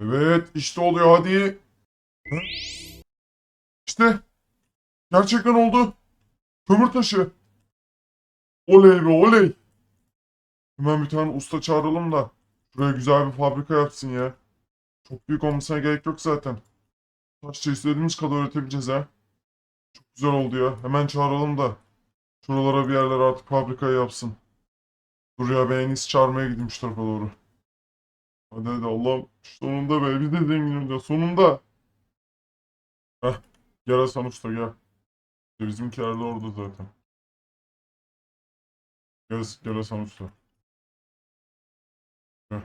Evet işte oluyor hadi. İşte. Gerçekten oldu. Kömür taşı. Oley be oley. Hemen bir tane usta çağıralım da. Şuraya güzel bir fabrika yapsın ya. Çok büyük olmasına gerek yok zaten. Taşça istediğimiz kadar üretebileceğiz ha. Çok güzel oldu ya. Hemen çağıralım da. Şuralara bir yerler artık fabrikayı yapsın. Dur ya ben en iyisi çağırmaya gideyim şu tarafa doğru. Hadi hadi Allah'ım sonunda be biz de zengin olacağız sonunda. Heh gel Hasan Usta gel. İşte bizimkiler de orada zaten. Gel, gel Hasan Usta. Heh.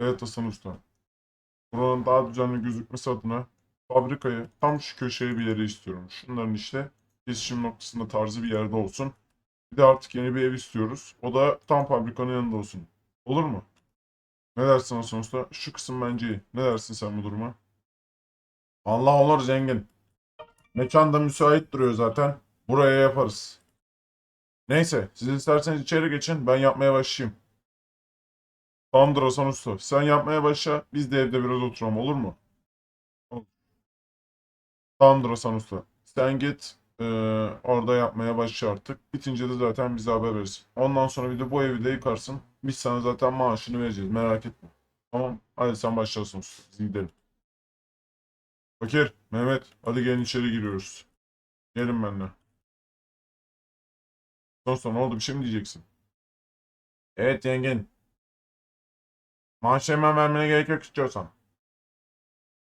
Evet Hasan Usta. Buranın daha düzenli gözükmesi adına fabrikayı tam şu köşeye bir yere istiyorum. Şunların işte kesişim noktasında tarzı bir yerde olsun. Bir de artık yeni bir ev istiyoruz. O da tam fabrikanın yanında olsun. Olur mu? Ne dersin Hasan Usta? Şu kısım bence iyi. Ne dersin sen bu duruma? Allah olur zengin. Mekan da müsait duruyor zaten. Buraya yaparız. Neyse, siz isterseniz içeri geçin, ben yapmaya başlayayım. Tamamdır Hasan Usta. Sen yapmaya başla, biz de evde biraz oturalım, olur mu? Olur. Tamamdır Hasan Usta. Sen git, eee, orada yapmaya başla artık. Bitince de zaten bize haber verirsin. Ondan sonra bir de bu evi de yıkarsın. Biz sana zaten maaşını vereceğiz, merak etme. Tamam, hadi sen başlasın. Biz gidelim. Fakir, Mehmet, hadi gelin içeri giriyoruz. Gelin benimle. Son son oldu bir şey mi diyeceksin? Evet yengin. Maaşı hemen vermene gerek yok istiyorsan.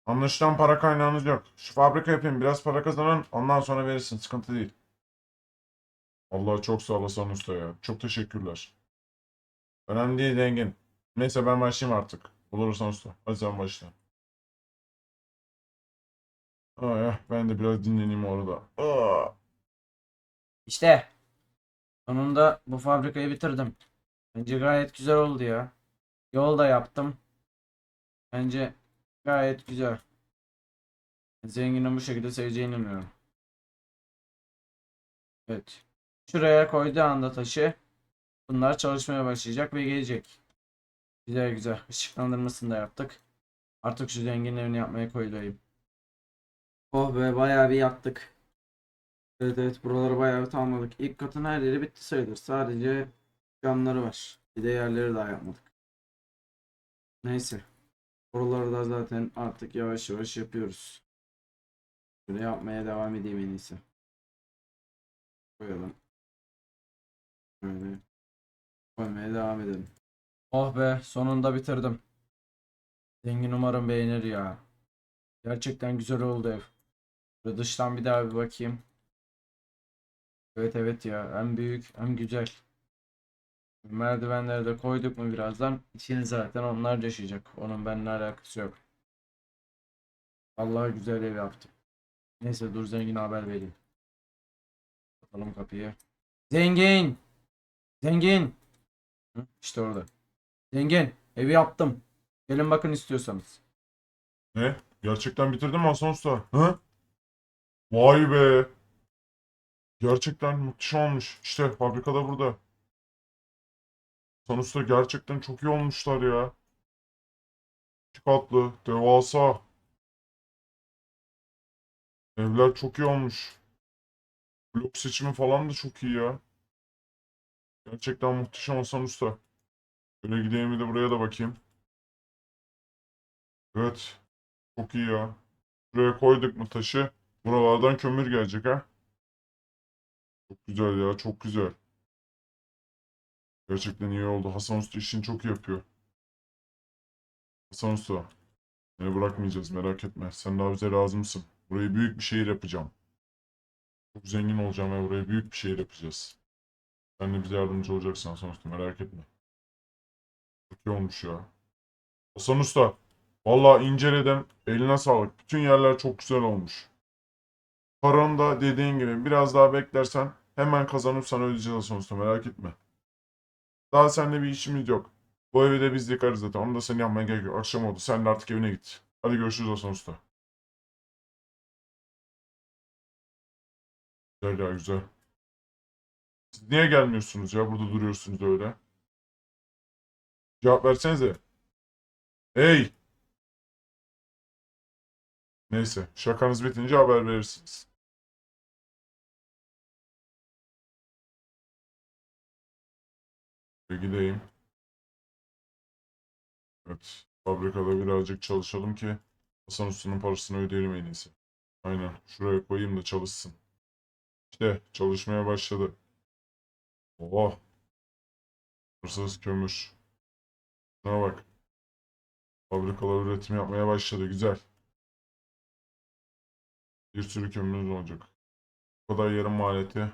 Anlaşılan para kaynağınız yok. Şu fabrika yapayım biraz para kazanın ondan sonra verirsin sıkıntı değil. Allah çok sağ olasın usta ya. Çok teşekkürler. Önemli değil zengin. Neyse ben başlayayım artık. Bulursan usta. Hadi sen başla. Ay, ah, ben de biraz dinleneyim orada. Aa. İşte sonunda bu fabrikayı bitirdim. Bence gayet güzel oldu ya. Yol da yaptım. Bence gayet güzel. Zenginin bu şekilde seveceğine inanıyorum. Evet. Şuraya koyduğu anda taşı bunlar çalışmaya başlayacak ve gelecek. Güzel güzel. Işıklandırmasını da yaptık. Artık şu zenginin evini yapmaya koyulayım. Oh be bayağı bir yaptık. Evet evet buraları bayağı bir tamamladık. İlk katın her yeri bitti sayılır. Sadece camları var. Bir de yerleri daha yapmadık. Neyse. Buraları da zaten artık yavaş yavaş yapıyoruz. Böyle yapmaya devam edeyim en iyisi. Koyalım. Böyle. Koymaya devam edelim. Oh be sonunda bitirdim. Zengin umarım beğenir ya. Gerçekten güzel oldu ev. Böyle dıştan bir daha bir bakayım. Evet evet ya hem büyük hem güzel. Merdivenleri de koyduk mu birazdan içini zaten onlar yaşayacak. Onun benimle alakası yok. Allah güzel ev yaptım. Neyse dur zengin haber vereyim. Kapatalım kapıyı. Zengin! Zengin! İşte orada. Zengin evi yaptım. Gelin bakın istiyorsanız. Ne? Gerçekten bitirdin mi Hasan Usta? Hı? Vay be. Gerçekten muhteşem olmuş. İşte fabrikada burada. Hasan gerçekten çok iyi olmuşlar ya. İki katlı, devasa. Evler çok iyi olmuş. Blok seçimi falan da çok iyi ya. Gerçekten muhteşem Hasan Usta. Şöyle gideyim bir de buraya da bakayım. Evet. Çok iyi ya. Buraya koyduk mu taşı? Buralardan kömür gelecek ha. Çok güzel ya, çok güzel. Gerçekten iyi oldu. Hasan Usta işini çok iyi yapıyor. Hasan Usta, seni bırakmayacağız merak etme. Sen daha bize lazımsın. Burayı büyük bir şehir yapacağım. Çok zengin olacağım ve burayı büyük bir şehir yapacağız. Sen de bize yardımcı olacaksın Hasan Usta merak etme. Çok iyi olmuş ya. Hasan Usta, Vallahi inceleden eline sağlık. Bütün yerler çok güzel olmuş. Paranı da dediğin gibi biraz daha beklersen hemen kazanıp sana ödeyeceğiz sonuçta merak etme. Daha seninle bir işimiz yok. Bu evi de biz yıkarız zaten. Onu da sen yapmaya gerek yok. Akşam oldu. Sen de artık evine git. Hadi görüşürüz Hasan Usta. Güzel ya güzel. Siz niye gelmiyorsunuz ya? Burada duruyorsunuz öyle. Cevap versenize. Hey! Neyse şakanız bitince haber verirsiniz. Gideyim. Evet. Fabrikada birazcık çalışalım ki Hasan Usta'nın parasını ödeyelim en iyisi. Aynen. Şuraya koyayım da çalışsın. İşte çalışmaya başladı. Oh. Hırsız kömür. Şuna bak. Fabrikalar üretim yapmaya başladı. Güzel. Bir sürü kömürümüz olacak. Bu kadar yarım maliyeti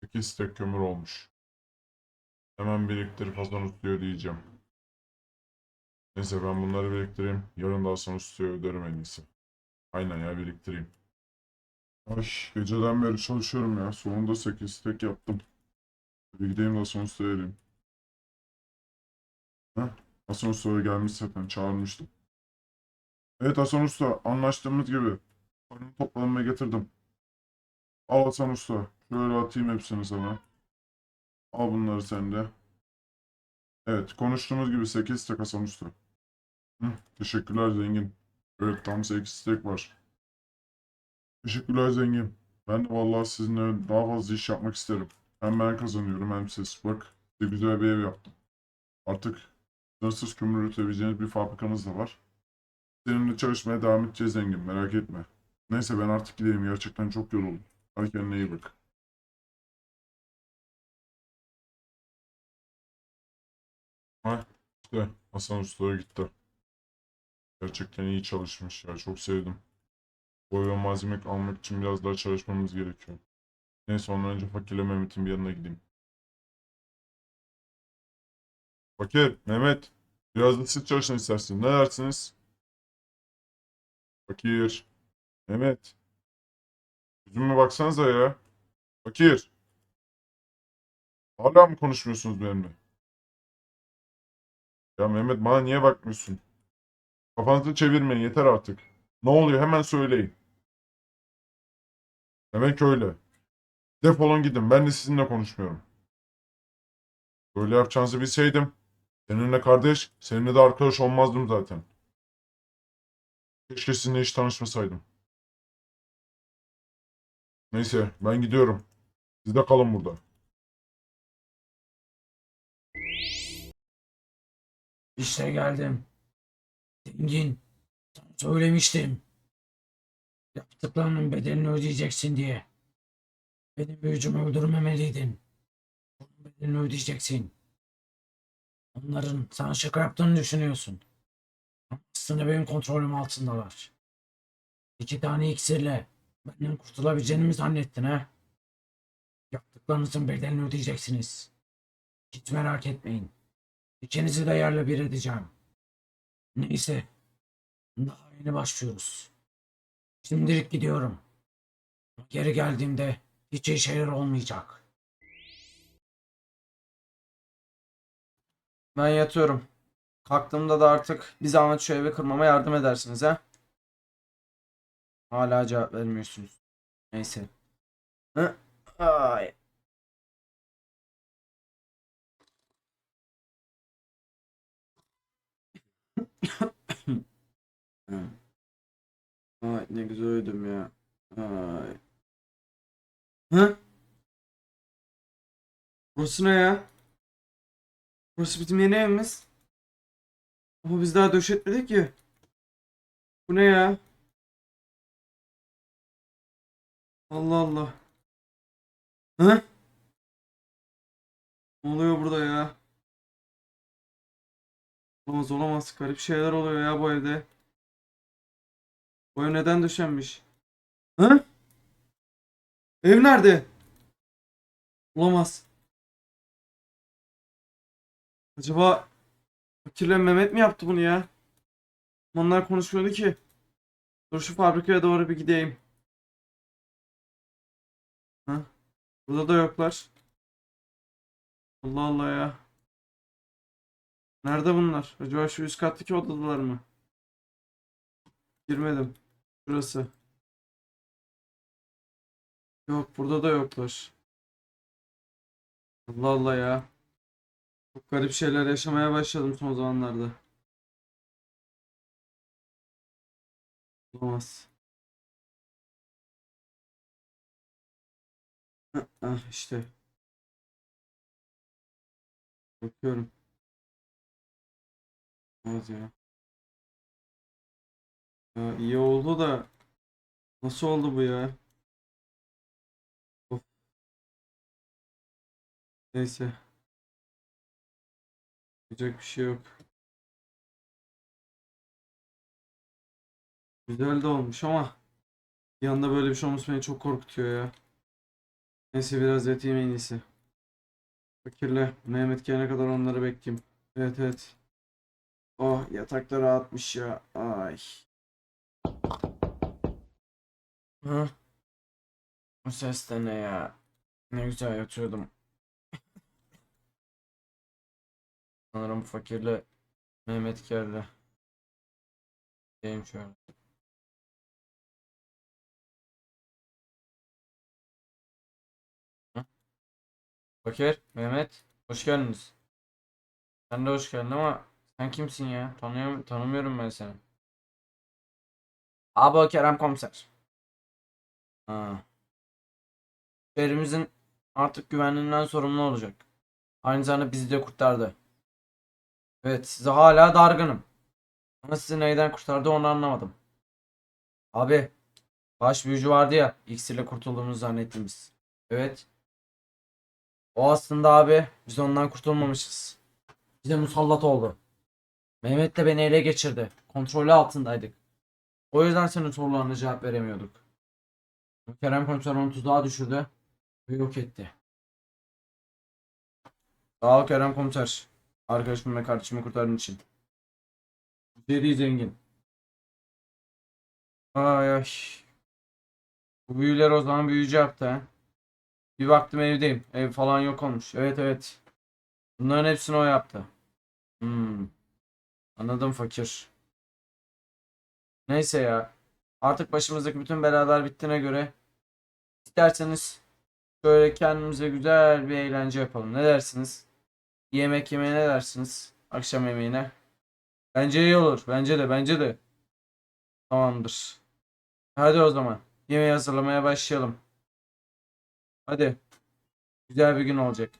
8 tek kömür olmuş. Hemen biriktirip Hasan Usta'ya ödeyeceğim. Neyse ben bunları biriktireyim. Yarın da Hasan Usta'ya öderim en iyisi. Aynen ya biriktireyim. Ay geceden beri çalışıyorum ya. Sonunda 8 tek yaptım. Bir gideyim de Hasan Usta'ya vereyim. Heh, Hasan gelmiş zaten çağırmıştım. Evet Hasan Usta anlaştığımız gibi. Paranı topladım ve getirdim. Al Hasan Usta. Şöyle atayım hepsini sana. Al bunları sen de. Evet konuştuğumuz gibi 8 tek Hasan Usta. Hı, teşekkürler zengin. Evet tam 8 tek var. Teşekkürler zengin. Ben de vallahi sizinle daha fazla iş yapmak isterim. Hem ben kazanıyorum hem siz. Bak size güzel bir ev yaptım. Artık sınırsız kömür üretebileceğiniz bir fabrikanız da var. Seninle çalışmaya devam edeceğiz zengin merak etme. Neyse ben artık gideyim gerçekten çok yoruldum. Hadi kendine iyi bak. Ha işte Hasan Usta'ya gitti. Gerçekten iyi çalışmış ya çok sevdim. Boya malzeme almak için biraz daha çalışmamız gerekiyor. Neyse ondan önce Fakir'le Mehmet'in bir yanına gideyim. Fakir, Mehmet. Biraz da siz çalışın isterseniz. Ne dersiniz? Fakir. Mehmet. Yüzüme baksanıza ya. Fakir. Hala mı konuşmuyorsunuz benimle? Ya Mehmet bana niye bakmıyorsun? Kafanızı çevirmeyin yeter artık. Ne oluyor hemen söyleyin. Demek öyle. Defolun gidin ben de sizinle konuşmuyorum. Böyle yapacağınızı bilseydim. Seninle kardeş, seninle de arkadaş olmazdım zaten. Keşke sizinle hiç tanışmasaydım. Neyse ben gidiyorum. Siz de kalın burada. İşte geldim. Zengin. Sana söylemiştim. Yaptıklarının bedelini ödeyeceksin diye. Benim büyücümü öldürmemeliydin. Bunun bedelini ödeyeceksin. Onların sana şaka yaptığını düşünüyorsun. Aslında benim kontrolüm altındalar. İki tane iksirle benden kurtulabileceğini mi zannettin ha? Yaptıklarınızın bedelini ödeyeceksiniz. Hiç merak etmeyin. İkinizi de yerle bir edeceğim. Neyse. Daha yeni başlıyoruz. Şimdilik gidiyorum. Geri geldiğimde hiç iyi şeyler olmayacak. Ben yatıyorum. Kalktığımda da artık bir zahmet şu evi kırmama yardım edersiniz ha. Hala cevap vermiyorsunuz. Neyse. Hı? Ay. Ay ne güzel uyudum ya. Ay. Hı? Burası ne ya? Burası bizim yeni evimiz. Ama biz daha döşetmedik ki. Bu ne ya? Allah Allah. Hı? Ne oluyor burada ya? Olamaz olamaz. Garip şeyler oluyor ya bu evde. Bu ev neden döşenmiş? Hı? Ev nerede? Olamaz. Acaba Fakirle Mehmet mi yaptı bunu ya? Onlar konuşmuyordu ki. Dur şu fabrikaya doğru bir gideyim. Ha? Burada da yoklar. Allah Allah ya. Nerede bunlar? Acaba şu üst kattaki odadılar mı? Girmedim. Şurası. Yok burada da yoklar. Allah Allah ya. Çok garip şeyler yaşamaya başladım son zamanlarda. Olamaz. Hah, ah, işte. Bakıyorum. Evet ya. Ya iyi oldu da nasıl oldu bu ya? Neyse. Yapacak bir şey yok. Güzel de olmuş ama anda böyle bir şey olması beni çok korkutuyor ya. Neyse biraz yatayım en iyisi. Fakirle Mehmet gelene kadar onları bekleyeyim. Evet evet. Oh yatakta rahatmış ya. Ay. Hı? Bu ses de ne ya? Ne güzel yatıyordum. Sanırım fakirle Mehmet geldi. Diyeyim şöyle. Fakir, Mehmet, hoş geldiniz. Sen de hoş geldin ama sen kimsin ya? Tanıyorum, tanımıyorum ben seni. Abi Kerem komiser. Ha. Şehrimizin artık güvenliğinden sorumlu olacak. Aynı zamanda bizi de kurtardı. Evet, size hala dargınım. Ama sizi neyden kurtardı onu anlamadım. Abi, baş büyücü vardı ya, iksirle kurtulduğumuzu zannettiğimiz. Evet. O aslında abi, biz ondan kurtulmamışız. Bize musallat oldu. Mehmet de beni ele geçirdi. Kontrolü altındaydık. O yüzden senin sorularına cevap veremiyorduk. Kerem komiser onu tuzağa düşürdü ve yok etti. Sağ ol Kerem komiser. Arkadaşımı ve kardeşimi kurtardığın için. Dedi zengin. Ay ay. Bu büyüler o zaman büyücü yaptı ha. Bir baktım evdeyim. Ev falan yok olmuş. Evet evet. Bunların hepsini o yaptı. Hmm. Anladım fakir. Neyse ya. Artık başımızdaki bütün belalar bittiğine göre isterseniz şöyle kendimize güzel bir eğlence yapalım. Ne dersiniz? Yemek yemeye ne dersiniz? Akşam yemeğine. Bence iyi olur. Bence de bence de. Tamamdır. Hadi o zaman. Yemeği hazırlamaya başlayalım. Hadi. Güzel bir gün olacak.